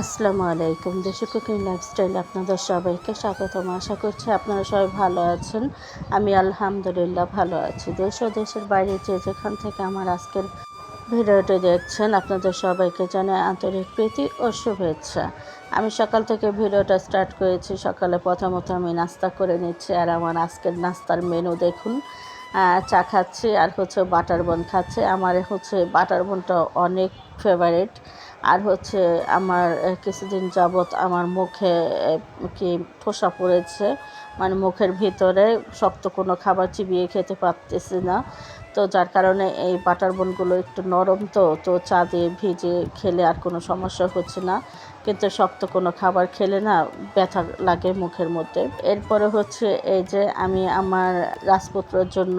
আসসালামু আলাইকুম। দেশি কুকিং লাইফস্টাইল আপনাদের সবাইকে স্বাগতম। আশা করছি আপনারা সবাই ভালো আছেন। আমি আলহামদুলিল্লাহ ভালো আছি। দেশ ও দেশের বাইরে যে যেখান থেকে আমার আজকের ভিডিওটি দেখছেন, আপনাদের সবাইকে জানাই আন্তরিক প্রীতি ও শুভেচ্ছা। আমি সকাল থেকে ভিডিওটা স্টার্ট করেছি। সকালে প্রথমত আমি নাস্তা করে নিচ্ছি আর আমার আজকের নাস্তার মেনু দেখুন। চা খাচ্ছি আর হচ্ছে বাটার বন খাচ্ছে। আমার হচ্ছে বাটার বনটা অনেক ফেভারিট আর হচ্ছে আমার কিছুদিন যাবৎ আমার মুখে কি ঠোসা পড়েছে। মানে মুখের ভিতরে শক্ত কোনো খাবার চিবিয়ে খেতে পারতেছি না। তো যার কারণে এই বাটার বনগুলো একটু নরম তো তো চা দিয়ে ভিজে খেলে আর কোনো সমস্যা হচ্ছে না। কিন্তু শক্ত কোনো খাবার খেলে না ব্যথা লাগে মুখের মধ্যে। এরপরে হচ্ছে এই যে আমি আমার রাজপুত্রের জন্য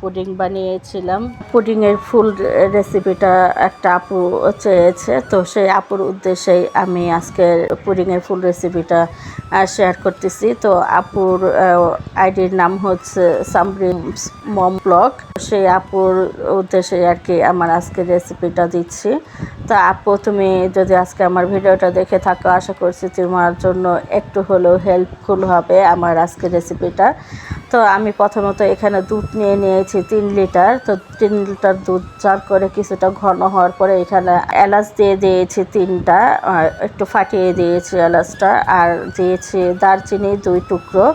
পুডিং বানিয়েছিলাম। পুডিংয়ের ফুল রেসিপিটা একটা আপু চেয়েছে। তো সেই আপুর উদ্দেশ্যেই আমি আজকের পুডিংয়ের ফুল রেসিপিটা শেয়ার করতেছি। তো আপুর আইডির নাম হচ্ছে সামরিন মম ব্লগ সেই আপুর উদ্দেশ্যে আর কি আমার আজকে রেসিপিটা দিচ্ছি। তো আপু, তুমি যদি আজকে আমার ভিডিওটা দেখে থাকো, আশা করছি তোমার জন্য একটু হলেও হেল্পফুল হবে আমার আজকে রেসিপিটা তো আমি প্রথমত এখানে দুধ নিয়ে নিয়েছি তিন লিটার। তো তিন লিটার দুধ চার করে কিছুটা ঘন হওয়ার পরে এখানে এলাচ দিয়ে দিয়েছি তিনটা একটু ফাটিয়ে দিয়েছি এলাচটা, আর দিয়েছি দারচিনি দুই টুকরো।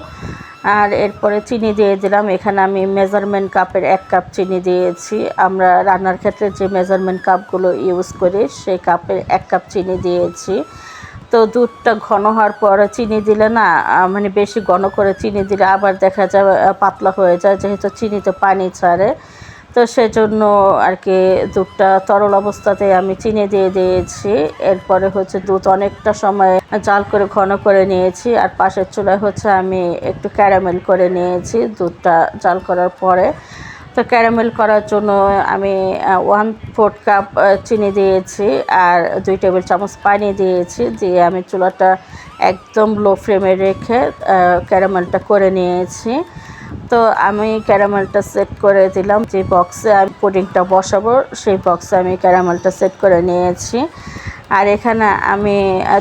আর এরপরে চিনি দিয়ে দিলাম। এখানে আমি মেজারমেন্ট কাপের এক কাপ চিনি দিয়েছি। আমরা রান্নার ক্ষেত্রে যে মেজারমেন্ট কাপগুলো ইউজ করি, সেই কাপের এক কাপ চিনি দিয়েছি। তো দুধটা ঘন হওয়ার পরে চিনি দিলে না মানে বেশি ঘন করে চিনি দিলে আবার দেখা যায় পাতলা হয়ে যায়। যেহেতু চিনিতে পানি ছাড়ে তো সেজন্য আর কি দুধটা তরল অবস্থাতে আমি চিনি দিয়ে দিয়েছি। এরপরে হচ্ছে দুধ অনেকটা সময় জাল করে ঘন করে নিয়েছি আর পাশের চুলায় হচ্ছে আমি একটু ক্যারামেল করে নিয়েছি দুধটা জাল করার পরে। তো ক্যারামেল করার জন্য আমি ওয়ান ফোর্থ কাপ চিনি দিয়েছি আর দুই টেবিল চামচ পানি দিয়েছি। দিয়ে আমি চুলাটা একদম লো ফ্লেমে রেখে ক্যারামেলটা করে নিয়েছি। তো আমি ক্যারামেলটা সেট করে দিলাম। যে বক্সে আমি পুডিংটা বসাবো, সেই বক্সে আমি ক্যারামেলটা সেট করে নিয়েছি। আর এখানে আমি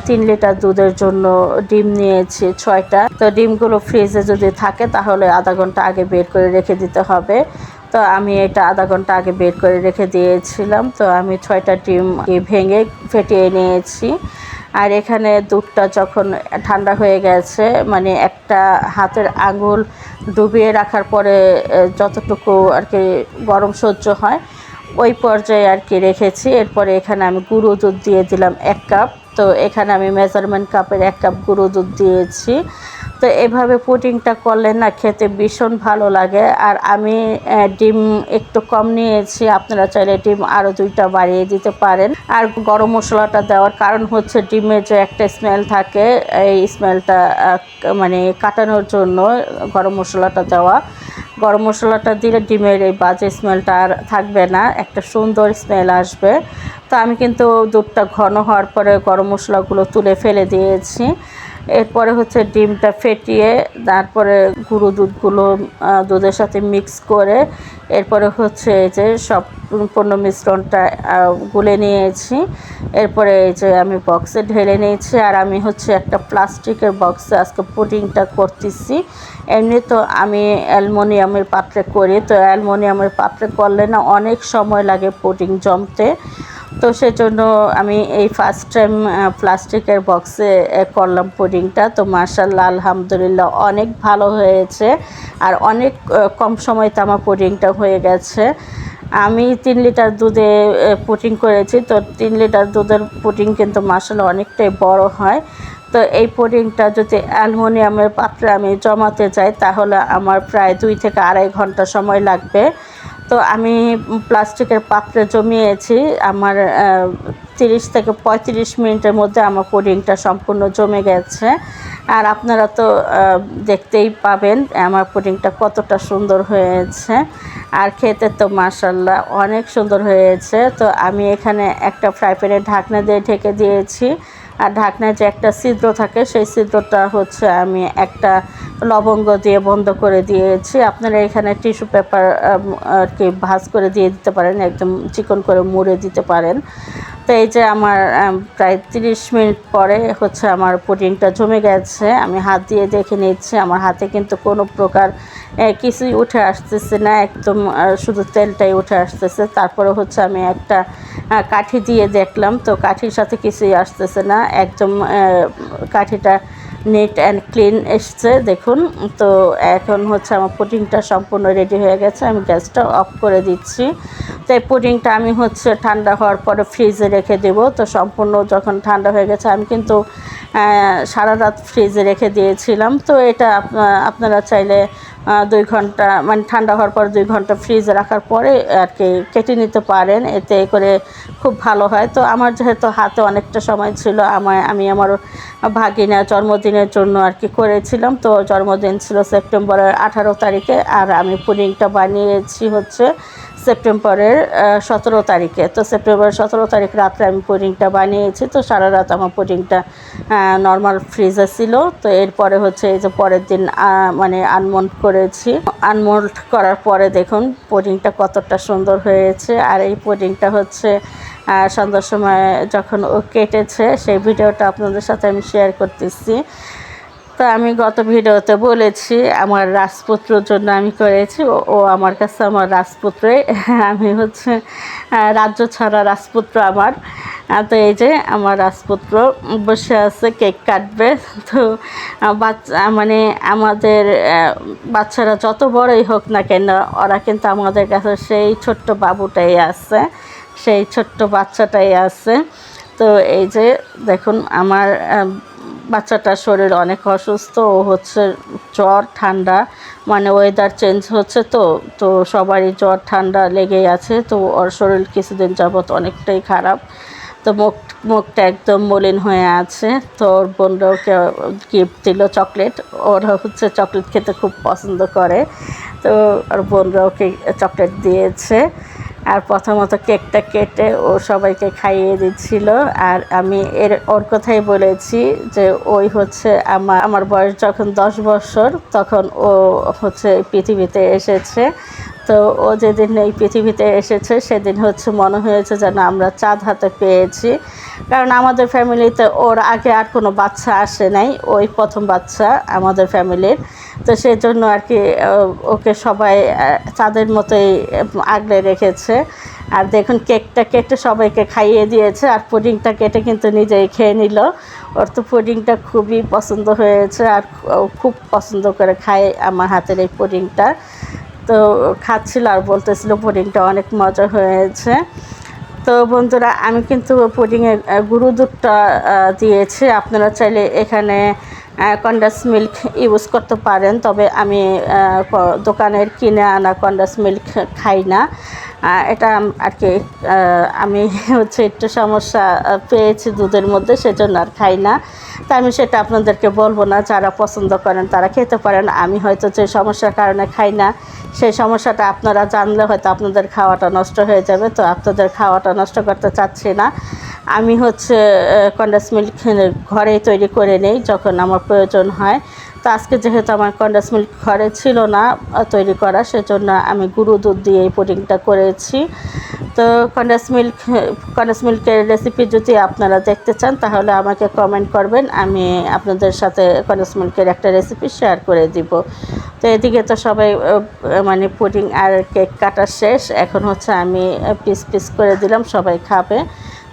তিন লিটার দুধের জন্য ডিম নিয়েছি ছয়টা। তো ডিমগুলো ফ্রিজে যদি থাকে, তাহলে আধা ঘণ্টা আগে বের করে রেখে দিতে হবে। তো আমি এটা আধা ঘণ্টা আগে বের করে রেখে দিয়েছিলাম। তো আমি ছয়টা ডিম ভেঙে ফেটিয়ে নিয়েছি। আর এখানে দুধটা যখন ঠান্ডা হয়ে গেছে মানে একটা হাতের আঙুল ডুবিয়ে রাখার পরে যতটুকু আর কি গরম সহ্য হয়, ওই পর্যায়ে আর কি রেখেছি। এরপরে এখানে আমি গুঁড়ো দুধ দিয়ে দিলাম এক কাপ। তো এখানে আমি মেজারমেন্ট কাপের এক কাপ গুঁড়ো দুধ দিয়েছি। তো এভাবে পুডিংটা করলে না খেতে ভীষণ ভালো লাগে। আর আমি ডিম একটু কম নিয়েছি, আপনারা চাইলে ডিম আরও দুইটা বাড়িয়ে দিতে পারেন। আর গরম মশলাটা দেওয়ার কারণ হচ্ছে ডিমের যে একটা স্মেল থাকে, এই স্মেলটা মানে কাটানোর জন্য গরম মশলাটা দেওয়া। গরম মশলাটা দিলে ডিমের এই বাজে স্মেলটা আর থাকবে না, একটা সুন্দর স্মেল আসবে। তো আমি কিন্তু দুধটা ঘন হওয়ার পরে গরম মশলাগুলো তুলে ফেলে দিয়েছি। এরপরে হচ্ছে ডিমটা ফেটিয়ে তারপরে গুঁড়ো দুধগুলো দুধের সাথে মিক্স করে এরপরে হচ্ছে এই যে সব পণ্য মিশ্রণটা গুলে নিয়েছি। এরপরে এই যে আমি বক্সে ঢেলে নিয়েছি আর আমি হচ্ছে একটা প্লাস্টিকের বক্সে আজকে পুডিংটা করতেছি। এমনি তো আমি অ্যালমোনিয়ামের পাত্রে করি, তো অ্যালমোনিয়ামের পাত্রে করলে না অনেক সময় লাগে পুডিং জমতে। তো সেজন্য আমি এই ফার্স্ট টাইম প্লাস্টিকের বক্সে করলাম পুডিংটা তো মার্শাল্লাহ আলহামদুলিল্লাহ, অনেক ভালো হয়েছে। আর অনেক কম সময়তে আমার পুডিংটা হয়ে গেছে। আমি তিন লিটার দুধে পুডিং করেছি। তো তিন লিটার দুধের পুডিং কিন্তু মার্শাল্লাহ অনেকটাই বড় হয়। তো এই পুডিংটা যদি অ্যালমোনিয়ামের পাত্রে আমি জমাতে যাই, তাহলে আমার প্রায় দুই থেকে আড়াই ঘণ্টা সময় লাগবে। তো আমি প্লাস্টিকের পাত্রে জমিয়েছি। আমার তিরিশ থেকে পঁয়ত্রিশ মিনিটের মধ্যে আমার পুডিংটা সম্পূর্ণ জমে গেছে। আর আপনারা তো দেখতেই পাবেন আমার পুডিংটা কতটা সুন্দর হয়েছে। আর খেতে তো মাসাল্লাহ অনেক সুন্দর হয়েছে। তো আমি এখানে একটা ফ্রাই ঢাকনা দিয়ে ঢেকে দিয়েছি। আর ঢাকনায় যে একটা ছিদ্র থাকে, সেই ছিদ্রটা হচ্ছে আমি একটা লবঙ্গ দিয়ে বন্ধ করে দিয়েছি। আপনারা এখানে টিস্যু পেপার আর কি ভাজ করে দিয়ে দিতে পারেন, একদম চিকন করে মুড়ে দিতে পারেন। তো এই যে আমার প্রায় তিরিশ মিনিট পরে হচ্ছে আমার পুডিংটা জমে গেছে। আমি হাত দিয়ে দেখে নিচ্ছি, আমার হাতে কিন্তু কোনো প্রকার কিছুই উঠে আসতেছে না, একদম শুধু তেলটাই উঠে আসতেছে। তারপরে হচ্ছে আমি একটা কাঠি দিয়ে দেখলাম, তো কাঠির সাথে কিছুই আসতেছে না। একদম কাঠিটা নেট অ্যান্ড ক্লিন এসছে, দেখুন। তো এখন হচ্ছে আমার পুডিংটা সম্পূর্ণ রেডি হয়ে গেছে, আমি গ্যাসটা অফ করে দিচ্ছি। তো এই পুডিংটা আমি হচ্ছে ঠান্ডা হওয়ার পরে ফ্রিজে রেখে দেব। তো সম্পূর্ণ যখন ঠান্ডা হয়ে গেছে, আমি কিন্তু সারা রাত ফ্রিজে রেখে দিয়েছিলাম। তো এটা আপনারা চাইলে দুই ঘণ্টা মানে ঠান্ডা হওয়ার পর দুই ঘণ্টা ফ্রিজে রাখার পরে আর কি কেটে নিতে পারেন, এতে করে খুব ভালো হয়। তো আমার যেহেতু হাতে অনেকটা সময় ছিল আমায় আমি আমার ভাগিনা জন্মদিনের জন্য আর কি করেছিলাম। তো জন্মদিন ছিল সেপ্টেম্বরের আঠারো তারিখে, আর আমি পুডিংটা বানিয়েছি হচ্ছে সেপ্টেম্বরের সতেরো তারিখে। তো সেপ্টেম্বরের সতেরো তারিখ রাত্রে আমি পুডিংটা বানিয়েছি। তো সারা রাত আমার পুডিংটা নর্মাল ফ্রিজে ছিল। তো এরপরে হচ্ছে এই যে পরের দিন মানে আনমোল্ড করেছি। আনমোল্ড করার পরে দেখুন পুডিংটা কতটা সুন্দর হয়েছে। আর এই পুডিংটা হচ্ছে সন্ধ্যার সময় যখন ও কেটেছে, সেই ভিডিওটা আপনাদের সাথে আমি শেয়ার করতেছি। তো আমি গত ভিডিওতে বলেছি, আমার রাজপুত্রর জন্য আমি করেছি। ও- আমার কাছে আমার রাজপুত্রে আমি হচ্ছে রাজ্য ছাড়া রাজপুত্র আমার। তো এই যে আমার রাজপুত্র বসে আছে, কেক কাটবে। তো বাচ্চা মানে আমাদের বাচ্চারা যত বড়ই হোক না কেন, ওরা কিন্তু আমাদের কাছে সেই ছোট্ট বাবুটাই আছে। সেই ছোট্ট বাচ্চাটাই আছে। তো এই যে দেখুন, আমার বাচ্চাটার শরীর অনেক অসুস্থ, ও হচ্ছে জ্বর, ঠান্ডা মানে ওয়েদার চেঞ্জ হচ্ছে তো তো সবারই জ্বর, ঠান্ডা লেগেই আছে, তো ওর শরীর কিছুদিন যাবত অনেকটাই খারাপ, তো মুখ, মুখটা একদম মলিন হয়ে আছে, তো ওর বোনরা ওকে গিফট দিল চকলেট ওরা হচ্ছে চকলেট খেতে খুব পছন্দ করে, তো ওর বোনরা চকলেট দিয়েছে। আর প্রথমত কেকটা কেটে ও সবাইকে খাইয়ে দিচ্ছিল। আর আমি এর, ওর কথাই বলেছি যে ওই হচ্ছে আমার আমার বয়স যখন দশ বছর, তখন ও হচ্ছে পৃথিবীতে এসেছে। তো ও যেদিন এই পৃথিবীতে এসেছে, সেদিন হচ্ছে মনে হয়েছে যেন আমরা চাঁদ হাতে পেয়েছি। কারণ আমাদের ফ্যামিলিতে ওর আগে আর কোনো বাচ্চা আসে নাই। ওই প্রথম বাচ্চা আমাদের ফ্যামিলির তো সেই জন্য আর কি ওকে সবাই চাঁদের মতোই আগলে রেখেছে। আর দেখুন, কেকটা কেটে সবাইকে খাইয়ে দিয়েছে, আর পুডিংটা কেটে কিন্তু নিজেই খেয়ে নিল। ওর তো পুডিংটা খুবই পছন্দ হয়েছে, আর খুব পছন্দ করে খায় আমার হাতের এই পুডিংটা। তো খাচ্ছিল আর বলতেছিল, পুডিংটা অনেক মজা হয়েছে। তো বন্ধুরা, আমি কিন্তু পুডিংয়ে গুঁড়ো দুধটা দিয়েছি। আপনারা চাইলে এখানে কন্ডাস মিল্ক ইউজ করতে পারেন, তবে আমি দোকানের কিনে আনা কন্ডাস মিল্ক খাই না। এটা আর কি আমি হচ্ছে একটু সমস্যা পেয়েছি দুধের মধ্যে, সেজন্য আর খাই না। তা আমি সেটা আপনাদেরকে বলব না, যারা পছন্দ করেন তারা খেতে পারেন। আমি হয়তো যে সমস্যার কারণে খাই না, সেই সমস্যাটা আপনারা জানলে হয়তো আপনাদের খাওয়াটা নষ্ট হয়ে যাবে। তো আপনাদের খাওয়াটা নষ্ট করতে চাচ্ছি না। আমি হচ্ছে কন্ডাস মিল্ক ঘরেই তৈরি করে নেই যখন আমার প্রয়োজন হয়। তো আজকে যেহেতু আমার কন্ডাস মিল্ক ঘরে ছিল না তৈরি করা, সেজন্য আমি গুঁড়ো দুধ দিয়ে এই পুডিংটা করেছি। তো কন্ডাস মিল্ক, কন্ডাস মিল্কের রেসিপি যদি আপনারা দেখতে চান, তাহলে আমাকে কমেন্ট করবেন। আমি আপনাদের সাথে কন্ডাস মিল্কের একটা রেসিপি শেয়ার করে দিব। তো এদিকে তো সবাই মানে পুডিং আর কেক কাটা শেষ। এখন হচ্ছে আমি পিস পিস করে দিলাম, সবাই খাবে।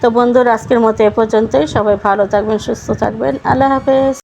তো বন্ধুরা আজকের মতো এ পর্যন্তই। সবাই ভালো থাকবেন সুস্থ থাকবেন। আল্লাহ হাফেজ।